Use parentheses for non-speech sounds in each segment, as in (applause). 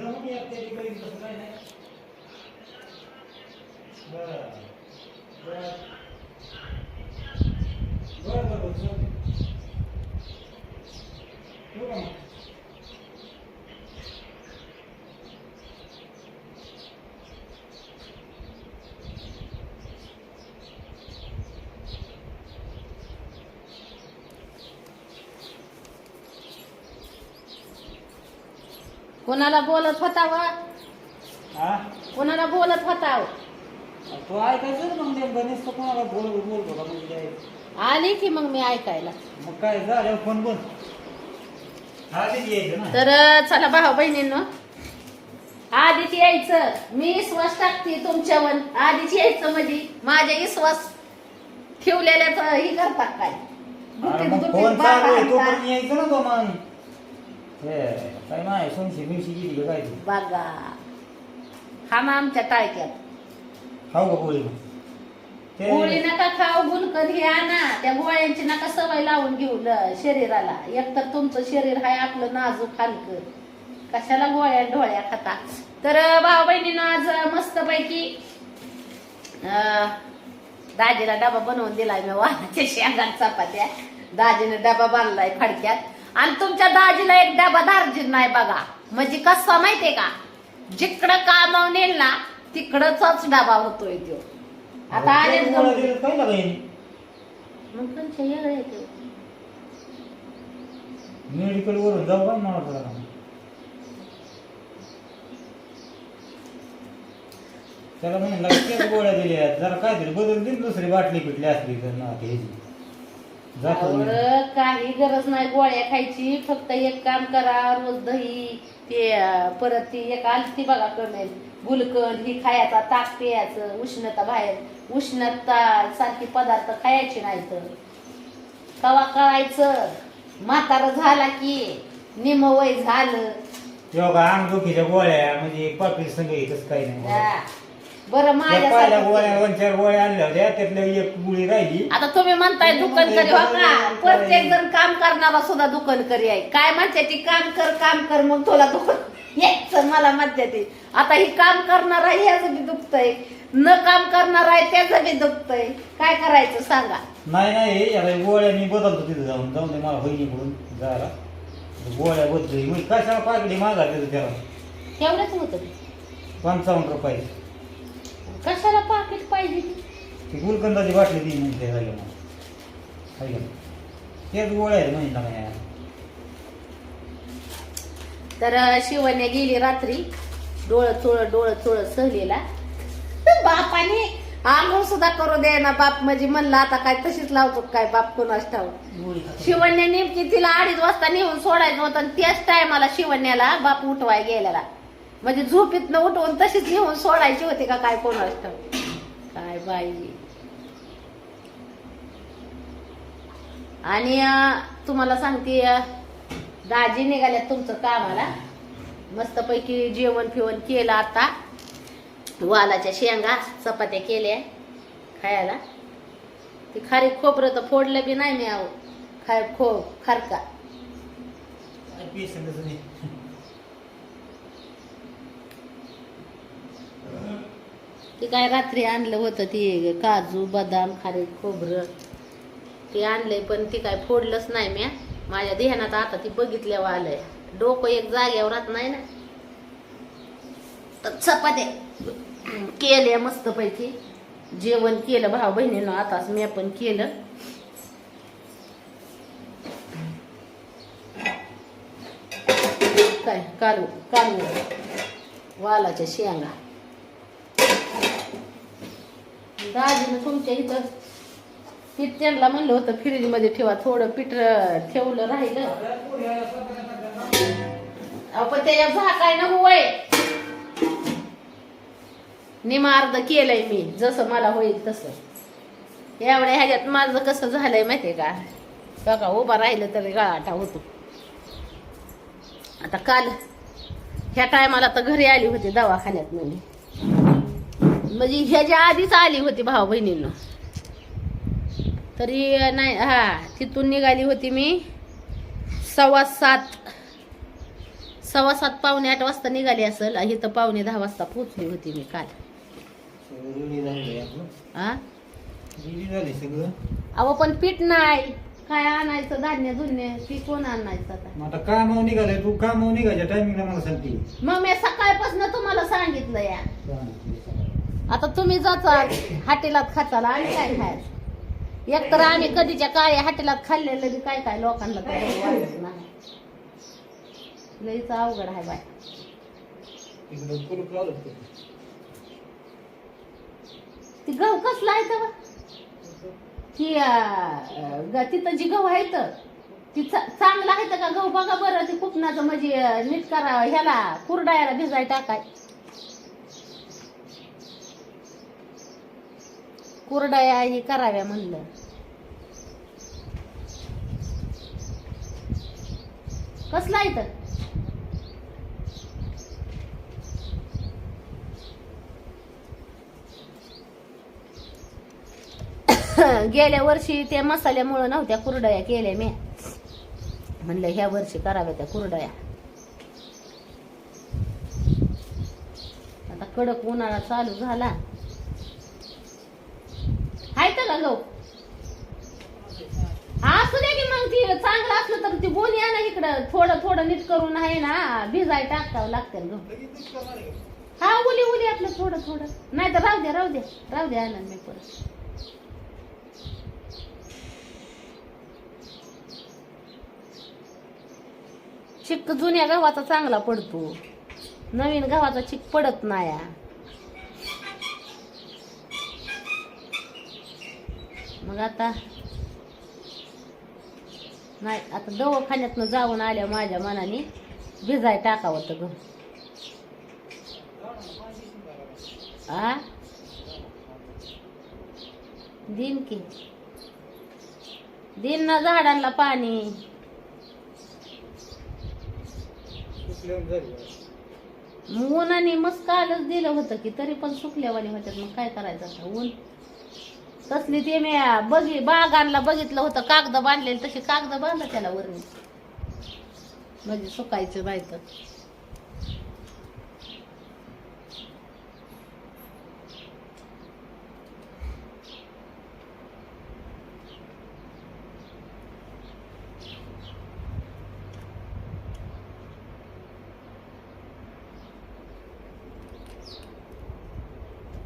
जमून एक तरी काही तसं काही नाही बरं बरं बरं बरं बरं चालतंय. ठेवू का मग? कोणाला बोलत होता व? हा? कोणाला बोलत होता व? तू ऐकायचं ना मग नेमकं नुसतं कोणाला बोल बोल बघा म्हणजे. आली की मग मी ऐकायला. मग काय झालं? फोन बंद हा ते यायचं ना. तर चला भाऊ बहिणींनो. आधीच यायचं. मी विश्वास टाकते तुमच्यावर. आधीच यायचं म्हणजे. माझ्या विश्वास ठेवलेल्याच ही करतात काय? अरे गुपित मग गुपित फोन बाबा चालू आहे. आणतात. तोपर्यंत यायचं ना तो मग. हे काय नाही सोनशे बिनशे गेली का काय ती बघा. हा ना आमच्या टाळक्यात खाऊ का पोळी मग? ते गोळी नका खाऊ गुलकंद हे आणा त्या गोळ्यांची नका सवय लावून घेऊ ल- शरीराला. एकतर तुमचं शरीर हाय आपलं नाजूक हलकं. कशाला गोळ्या डोळ्या खाता? तर भाऊ बहिणीनं आज मस्त पैकी दाजीला डबा बनवून दिलाय मी वाहनाच्या शेंगात चपात्या. दाजीने डबा बांधलाय फडक्यात. आणि तुमच्या दाजीला एक डबा दार्जिन नाही बघा. म्हणजे कसा माहितीये का? जिकडं कामावर नेल ना तिकडच डबा होतोय तो. आता मग ते. मेडिकल वरून जाऊ का मला त्याला म्हणलं तेच गोळ्या दिल्या. जरा काहीतरी बदल दिन दुसरी बाटली पिटली असली तर ना मी. अहो, काही गरज नाही. गोळ्या खायची. फक्त एक काम करा. रोज दही ते अं, परत ती एक आली ती बघा कमेल. गुलकंद ही खायचा ताक प्यायचं. उष्णता बाहेर. उष्णता सारखी पदार्थ खायचे नाही तर कवा कळायचं? म्हातारं झाला की निम वय झालं. योगा अंगदुखीच्या गोळ्या म्हणजे पापी संघ येतच काही नाही. हा. बरं त्या पहिल्या गोळ्या माझ्या दोन चार गोळ्या आणल्या होत्या त्यातल्या एक गोळी राहिली. आता तुम्ही म्हणताय दुकान करी हो का प्रत्येक जण काम करणारा सुद्धा दुकान करी आहे. काय म्हणते ती? काम कर काम कर मग तुला दुकान (laughs) यायचं मला म्हणते ती. आता ही काम करणार आहे याचं बी दुखतंय. न काम करणार आहे त्याचं बी दुखतंय. काय करायचं सांगा. नाही नाही गोळ्या मी बदलतो तिथे जाऊन. जाऊन दे मला बहिणीकडून जायला. गोळ्या बदलली. मी कशाला पाकडी मागा तिथं त्याला? तेवढंच होतं. पंचावन्न रुपये. कशाला पाकिट पाहिजे? ती गुलकंदाची बाटली ती मला हाय का? तेच गोळ्या आहेत काय तर शिवण्या गेली रात्री. डोळं चोळ डोळं चोळ सहलीला. बापाने आंघोळ सुद्धा करू दे ना बाप. म्हणजे म्हणलं आता काय तशीच लावतो काय बाप कोणाच ठाव शिवण्या नेमकी तिला अडीच वाजता नेऊन सोडायचं होतं आणि त्याच टायमाला शिवण्याला बाप उठवाय गेलेला. म्हणजे झोपीतनं उठवून तशीच नेऊन सोडायची होती का काय कोण असत? काय बाई. आणि तुम्हाला सांगते दाजी निघाल्यात तुमचं कामाला. मस्तपैकी जेवण फिवण केलं आता. वालाच्या शेंगा चपात्या केल्या खायला. ती खारी खोबरं तर फोडलं बी नाही मी आहो खाय खो खारका. ती काय रात्री आणलं होतं ती काजू बदाम खारे खोबरं. ते आणलंय पण ती काय फोडलंच नाही म्या माझ्या ध्यानात आता ती बघितल्यावर आलंय. डोकं एक जाग्यावर राहत नाही ना. तर चपात्या केल्या मस्त पैकी. जेवण केलं भाऊ बहिणीनं आताच मी पण केलं. काय कालू कालू वालाच्या शेंगा. दाजीनं तुमच्या इथं पीठ त्यांना म्हणलं होतं फ्रीजमध्ये ठेवा थोडं पीठ ठेवलं राहिलं. आपण त्याच्या झाकाय ना होय. निमा अर्ध केलंय मी जसं मला होईल तसं. एवढ्या ह्याच्यात माझं कसं झालंय माहितीये का? बघा उभा राहिलं तरी गळाटा होतो. आता काल ह्या टायमाला तर घरी आली होती दवाखान्यात म्हणजे म्हणजे ह्याच्या आधीच आली होती भाऊ बहिणींना. तरी नाही हा तिथून निघाली होती मी सव्वा सात सव्वा सात पावणे आठ वाजता निघाली असेल. इथं पावणे दहा वाजता पोचली होती मी काल. हा अहो पण पीठ नाही. काय आणायचं? धान्य धुन्य ती कोण आणायचं आता? कामावर निघालाय तू. कामावर निघायच्या टायमिंगला मला सांगते. मग मी सकाळपासून तुम्हाला सांगितलं या. आता तुम्ही जाता हाटेलात खाताला आणि काय खायचं? एक तर आम्ही कधीच्या काळ्या हाटेलात खाल्लेलं काय काय लोकांना तर वाटत नाही. लईच अवघड आहे बाय. ती? गहू कसला आहे तर ती तिथं जी गहू आहे तर ती चांगलं आहे का गहू बघा बरं ती कुपनाचं म्हणजे नीट करा ह्याला कुरडायला भिजाय टाकाय. कुरडया हे कराव्या म्हणलं. कसला आहे तर (coughs) गेल्या वर्षी त्या मसाल्यामुळं नव्हत्या कुरडया केल्या मी. म्हणलं ह्या वर्षी कराव्या त्या कुरडया. आता कडक उन्हाळा चालू झाला हाय का गहू असू दे की मग ती चांगलं असलं तर ती बोनी आणा इकडं थोडं थोडं नीट करून आहे ना भिजाय टाकावं लागतं गहू हा उली उली आपलं थोडं थोडं. नाही तर राहू द्या राहू द्या राहू द्या आनंद मी परत. चिक्क जुन्या गव्हाचा चांगला पडतो. नवीन गव्हाचा चिक पडत नाही मग आता नाही आता दवाखान्यातनं जाऊन आल्या माझ्या मनाने भिजाय टाकावं तर ग. आ? दिन की. दिन ना झाडांना पाणी. ऊन आणि मस्त आलंच दिलं होतं की तरी पण सुकल्यावानी होत्यात. मग काय करायचं आता? ऊन तसली ते मी बघी बागांना बघितलं होतं कागद बांधलेली तशी कागद बांधलं त्याला वरणी म्हणजे सुकायचं नाही तर.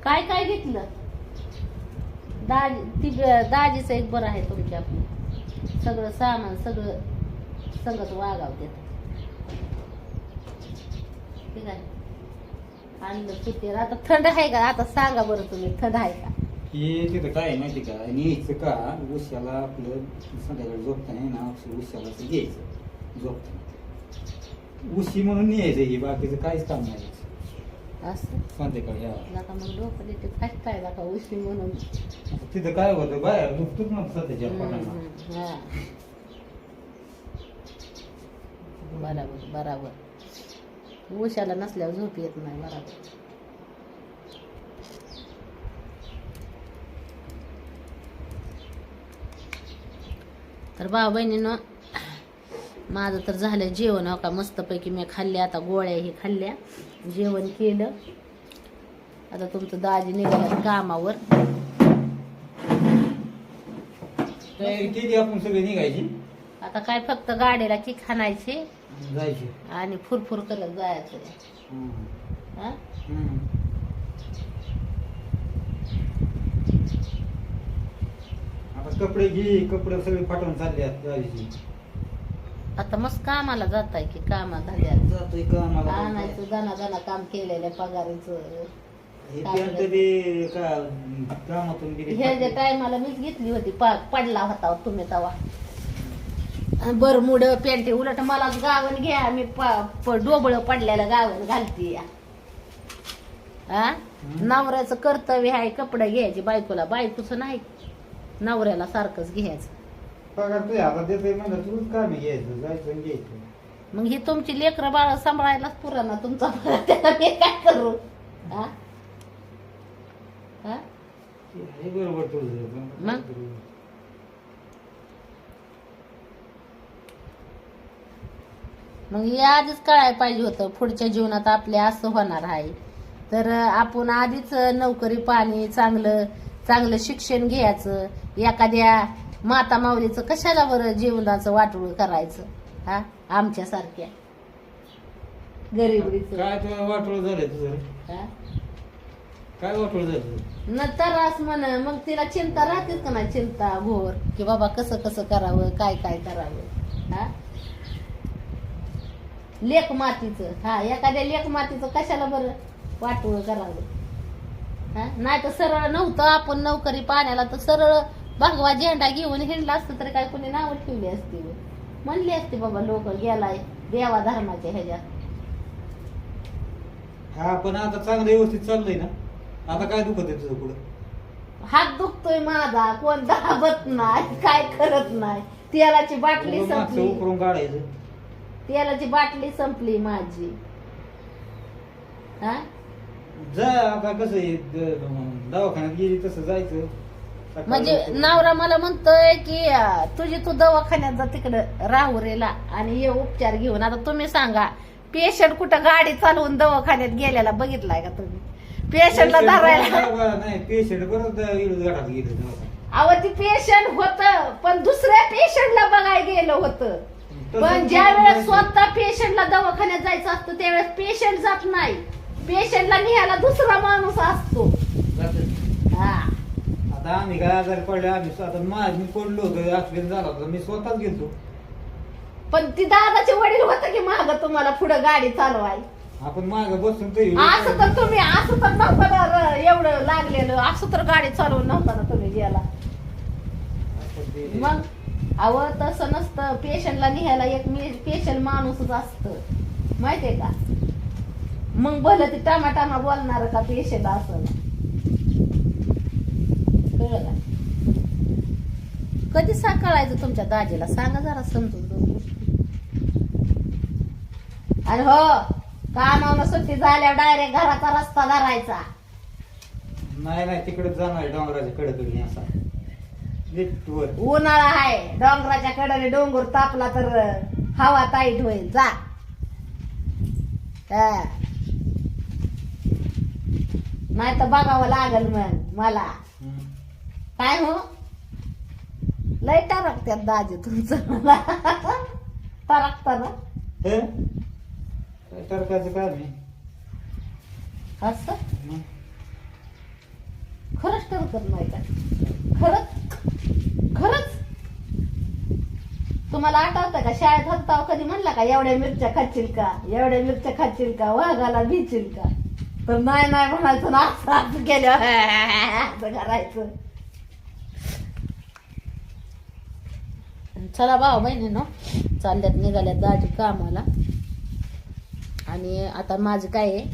काय काय घेतलं? दाजी ती दाजीचं एक बरं आहे तुमच्या आपलं. सगळं सामान सगळं संगत वागाव देत ठीक आहे? आणलं किती आता थंड आहे का? आता सांगा बरं तुम्ही थंड आहे का? हे तिथं काय आहे माहिती का? न्यायचं का? उश्याला आपलं संध्याकाळी झोपताना ना उश्याला असं घ्यायचं. झोपताना. उशी म्हणून न्यायचं हे बाकीचं काहीच काम नाही. असं. संध्याकाळी हा. आता मग डोकं देते उशी म्हणून. तिथं काय होतं बाहेर दुखतच ना सध्याच्या हम्म, हा. बराबर बराबर. उशाला नसल्यावर झोप येत नाही बराबर. तर भाऊ बहिणीनं माझं तर झालं जेवण. हो का? मस्तपैकी मी खाल्ले. आता गोळ्या हे खाल्ल्या. जेवण केलं. आता तुमचं दाजी निघालं कामावर. केली आपण सगळी निघायची? आता काय फक्त गाडीला की खाणायची जायची. आणि फुरफुर करत जायचं. हा? आता कपडे घे. कपडे सगळे फाटून चालले आहेत आता मस्त कामाला जात आहे की कामा झाल्या जातोय कामाला आणायचं काम केलेल्या पगारीचं. हे पॅन्ट बी का कामातून गेली हे जे टायमाला मीच घेतली होती पा- पडला होता हो तुम्ही तवा. बरमुड पॅन्ट उलट मला गावन घ्या मी डोबळ पडलेलं गावन घालते या. हा नवऱ्याचं कर्तव्य आहे कपडे घ्यायचे बायकोला बायकोचं नाही. नवऱ्याला सारखंच घ्यायचं. पगार तुझ्या हातात देतोय म्हणलं तुझंच काम आहे घ्यायचं जायचं आणि घ्यायचं मग ही तुमची लेकरं बाळ सांभाळायलाच पुराणा तुमचा पगार. त्याला मी काय करू हा? हा? हे बरोबर तुझं पण काय मग? करू? मग हे आधीच कळायला पाहिजे होतं पुढच्या जीवनात आपले असं होणार आहे तर आपण आधीच नोकरी पाणी चांगलं चांगलं शिक्षण घ्यायचं एखाद्या माता माऊलीचं कशाला बरं जीवनाचं वाटोळ करायचं? हा? आमच्यासारख्या. गरीबीचं. काय तुला वाटोळ झालंय तुझं? हा? काय वाटोळ झालं तुझं? न त्रास म्हण मग तिला चिंता राहतेच का नाही? चिंता घोर की बाबा कसं कसं करावं काय काय करावं? हा? लेख मातीचं. हा एखाद्या लेख मातीचं कशाला बरं वाटवं करावं? हा? नाही तर सरळ नव्हतं आपण नोकरी पाण्याला तर सरळ भगवा झेंडा घेऊन हिंडला असतं तर काय कोणी नावं ठेवली असती. म्हणली असते बाबा लोक गेलाय देवा धर्माच्या ह्याच्यात. हा पण आता चांगलं व्यवस्थित चाललंय ना. आता काय दुखत आहे तुझं पुढं? हात दुखतोय माझा कोण दाबत नाही काय करत नाही. तेलाची बाटली मागचं संपली. उकरून काढायचं. तेलाची बाटली संपली माझी. हा? जा आता कसं आहे द- दवाखान्यात गेली तसं जायचं. म्हणजे. नवरा मला म्हणतोय की अं, तुझी तू दवाखान्यात जा तिकडं राहुरेला आणि ये उपचार घेऊन आता तुम्ही सांगा पेशंट कुठं गाडी चालवून दवाखान्यात गेलेला बघितलाय का तुम्ही पेशंटला धरायला नाही पेशंट गेले दवाखान्यात. अहो ती पेशंट होत पण दुसऱ्या पेशंटला बघायला गेलं होतं पण ज्या वेळेस. स्वतः पेशंटला दवाखान्यात जायचं असतं त्यावेळेस पेशंट जात नाही पेशंटला निघायला दुसरा माणूस असतो. हा आता आम्ही काय आजारी पडले आम्ही आता माझ मी पडलो होतो ऍक्सिडेंट झाला होता मी स्वतःच गेलतो. पण ती दादाचे वडील होतं की माग तुम्हाला पुढे गाडी चालवाय? आपण माग बसून ते असं तर तुम्ही असं तर नव्हतं ना र- एवढं लागलेलं. असं तर गाडी चालवून नव्हता ना तुम्ही गेला. मग? अव तसं नसतं. पेशंटला निघायला एक पेशंट माणूसच असत. माहितीये का? मग भलं ते टामा टामा बोलणार का पेशंट असं? कळलं. का कधी साकाळायचं तुमच्या दाजीला? सांगा जरा समजून दोन गोष्टी. आणि हो कामावनं सुट्टी झाल्यावर डायरेक्ट घराचा रस्ता धरायचा. नाही नाही तिकडे जाणार डोंगराच्या कडेकडे असा. लिफ्ट वर. उन्हाळा आहे डोंगराच्या कडेने डोंगर तापला तर हवा टाईट होईल. जा. नाही तर बघावं लागल मग मला. काय हो? लय टरकत्यात दाजी तुमचं. मला टरकता ना? हे? काय टरकाचं असं? मग खरंच टरकत नाही का? खरंच? खरंच? तुम्हाला आठवतं का? शाळेत होता कधी म्हणला का एवढ्या मिरच्या खातील का? एवढ्या मिरच्या खातील का? वाघाला भिचील का? तर नाही नाही म्हणायचं ना असं असं केलं (laughs) असं करायचं. चला भाऊ बहिणीनो चालल्यात निघाल्यात दाजी कामाला. आणि आता माझं काय आहे?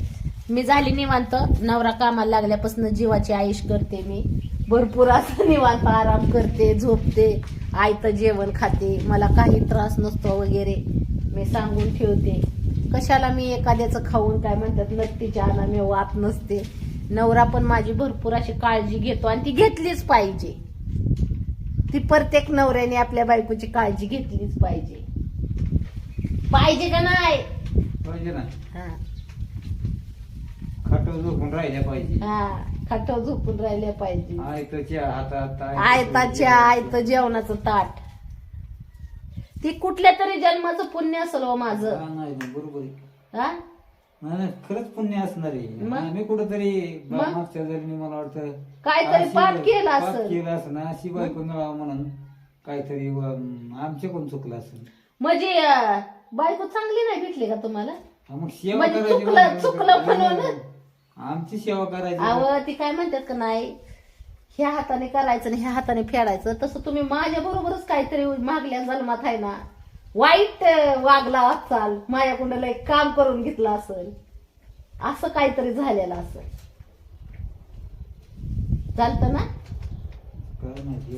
मी झाली निवांत. नवरा कामाला लागल्यापासून जीवाची आयुष करते मी. भरपूर असं निवांत आराम करते झोपते आयतं जेवण खाते. मला काही त्रास नसतो वगैरे. मी सांगून ठेवते. कशाला मी एखाद्याचं खाऊन काय म्हणतात नट्टीच्या आणा मी वात नसते. नवरा पण माझी भरपूर अशी काळजी घेतो आणि ती घेतलीच पाहिजे. ती प्रत्येक नवऱ्याने आपल्या बायकोची काळजी घेतलीच पाहिजे. पाहिजे का नाही? पाहिजे ना. हा. खाटो झोपून राहिल्या पाहिजे. हा खाटाव झोपून राहिल्या पाहिजे. आयतच्या हातात आयताच्या आयत जेवणाचं ताट. ती कुठल्या तरी जन्माचं पुण्य असेल हो माझं. हा, नाही नाही, बरोबर आहे. हा? नाही नाही, खरंच पुण्य असणार आहे. मग? आम्ही कुठंतरी मग? मागच्या जरी मला वाटतं काहीतरी अशी- पाप केलं पाप असेल. केलं असं अशी बायको मिळावं म्हणून काहीतरी अं, आमच्याकडून चुकलं असेल. म्हणजे अं, बायको चांगली नाही भेटली का तुम्हाला? हा, मग सेवा म्हणजे करायची चुकलं- म्हणून- चुकलं म्हणून? आमची सेवा करायची अव ती काय म्हणतात का नाही ह्या हाताने करायचं आणि ह्या हाताने फेडायचं. तसं तुम्ही माझ्या बरोबरच काहीतरी मागल्या जन्मात आहे ना. वाईट वागला असाल माझ्याकडून लय काम करून घेतलं असेल असं काहीतरी झालेलं असेल. चालतं ना?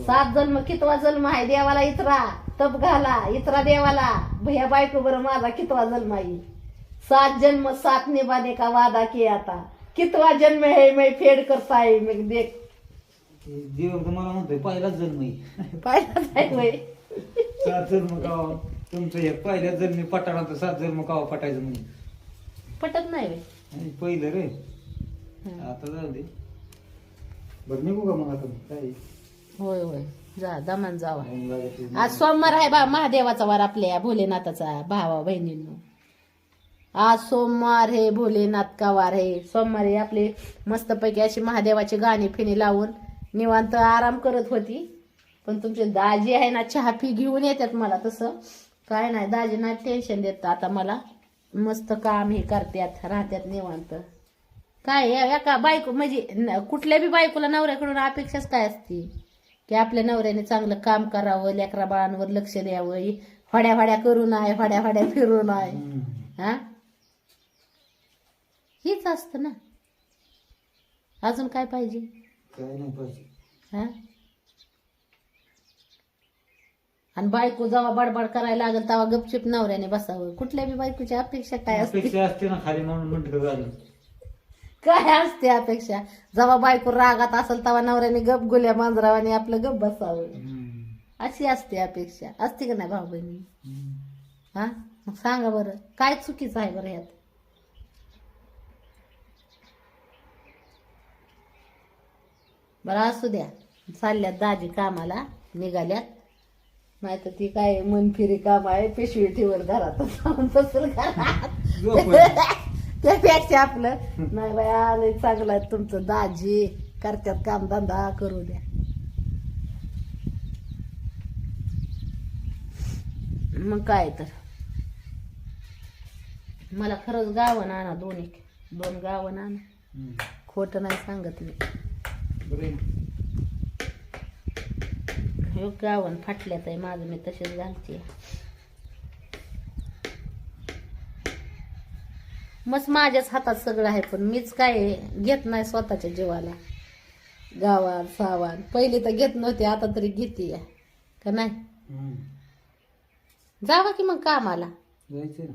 सात जन्म कितवा जन्म आहे? देवाला इतरा तप घाला इतरा देवाला. भैया बायको बरं माझा कितवा जन्म आहे? सात जन्म सात निभाने का वादा की आता? कितवा जन्म है मैं फेड करता है मैं देख. देव तर मला म्हणतोय पहिलाच जन्म आहे. पाहिला जाय होय. सात जन्म गावात तुमचं हे पहिल्या जन्मी पटाणा तर सात जन्म कावा पटायचं म्हणून. पटत नाही. आणि पहिलं रे. हं. आता जाऊ दे. बरं निघू का मग आता? काय? होय होय. जा दमान जावा. आज सोमवार आहे बा महादेवाचा वार आपल्या भोलेनाथाचा भावा बहिणींनो. आज सोमवार हे भोलेनाथ का वार आहे? सोमवारी आपले मस्तपैकी अशी महादेवाची गाणी फिणी लावून निवांत आराम करत होती. पण तुमचे दाजी आहे ना चहा पी घेऊन येतात मला तसं. काय नाही दाजी नाही टेन्शन देत आता मला. मस्त काम हे करतात राहतात निवांत. काय या- एका बायको म्हणजे कुठल्या बी बायकोला नवऱ्याकडून अपेक्षाच काय असती? की आपल्या नवऱ्याने चांगलं काम करावं लेकरा बाळांवर लक्ष द्यावं हड्या हड्या करू नये हड्या हड्या फिरू नये. हा? हेच असतं ना. अजून काय पाहिजे? काय नाही पाहिजे. हा? आणि बायको जेव्हा बडबड करायला लागेल तेव्हा गपचिप नवऱ्याने बसावं. कुठल्या बी बायकोची अपेक्षा काय असते? अपेक्षा असते ना खाली म्हणून म्हणतो काय असते अपेक्षा? जेव्हा बायको रागात असेल तेव्हा नवऱ्याने गप गुल्या मांजरावाने आपलं गप बसावं. हम्म. अशी असते अपेक्षा. असते का नाही भाऊ बहिणी? हम्म. हा? मग सांगा बरं. काय चुकीचं आहे बरं यात बरं असू द्या. चालल्यात दाजी कामाला. निघाल्यात. नाही तर ती काय मनफिरी काम आहे पिशवी ठेवून घरात जाऊन बसेल घरात. त्यापेक्षा आपलं नाही बाय आलंय चांगलं आहे तुमचं. दाजी करत्यात काम धंदा करू द्या. मग काय तर. मला खरंच गावं आणा दोन एक. दोन गावं आणा हम्म. खोटं नाही सांगत मी. हे गावन फाटल्यात आहे माझं मी तसेच घालते. मस्त माझ्याच हातात सगळं आहे पण मीच काय घेत नाही स्वतःच्या जीवाला. गावात सावान पहिली तर घेत नव्हती आता तरी घेते. का नाही. जावा की मग कामाला. जायचं